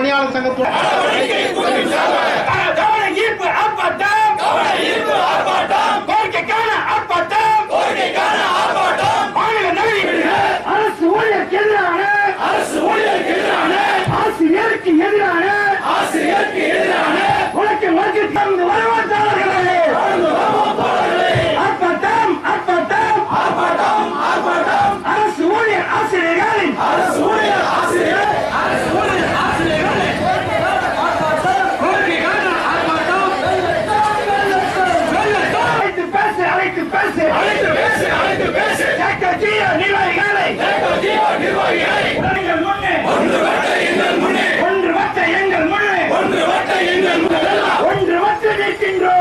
பணியாளர் நகரில் அரசு ஊழியருக்கு எதிரான அரசு ஊழியருக்கு எதிரான ஆசிரியருக்கு எதிரான ஆசிரியருக்கு எதிரான உனக்கு மறுக்கு தந்து வரவாற்றாளர்களே ஆர்ப்பாட்டம் ஆர்ப்பாட்டம் ஆர்ப்பாட்டம் ஆர்ப்பாட்டம் அரசு ஊழியர் ஆசிரியர்களின் அரசு ஊழியர் ஆசிரியர் அரசு ஊழியர் ஆசிரியர்களின் கோரிக்கைக்கான ஆர்ப்பாட்டம் அழைத்து பேசு அழைத்து பேசு அழைத்து பேசு அழைத்து பேசு டாக்டர் ஜியோ நிர்வாகிகளை ஒன்று வட்ட எங்கள் முன்னே. ஒன்று வட்ட எங்கள் முன்னே. ஒன்று வட்ட எங்கள் முன்னே ஒன்று வட்ட நிற்கின்றோம்.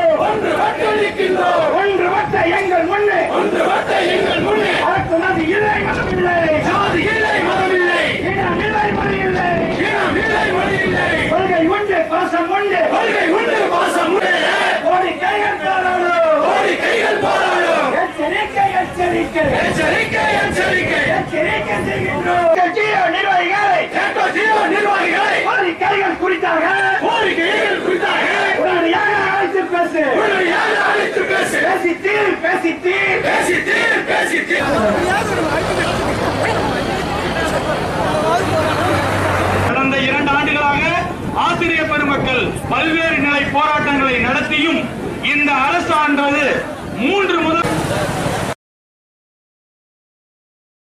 எச்சரிக்கை. எச்சரிக்கை எச்சரிக்கை. எச்சரிக்கை. எச்சரிக்கை. செய்கின்றோம் ஜியோ நிர்வாகிகளை ஜியோ நிர்வாகிகளை கோரிக்கைகள் குறித்தாக கோரிக்கைகள் குறித்தாக உடனடியாக அழைத்து பேசு. உடனடியாக அழைத்து பேசு. பேசி தீர் பேசி தீர். பேசி தீர் பேசி தீர். கடந்த இரண்டு ஆண்டுகளாக ஆசிரியர் பெருமக்கள் பல்வேறு நிலை போராட்டங்களை நடத்தியும் இந்த